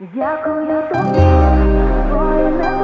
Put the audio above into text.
Дякую тобі, воїне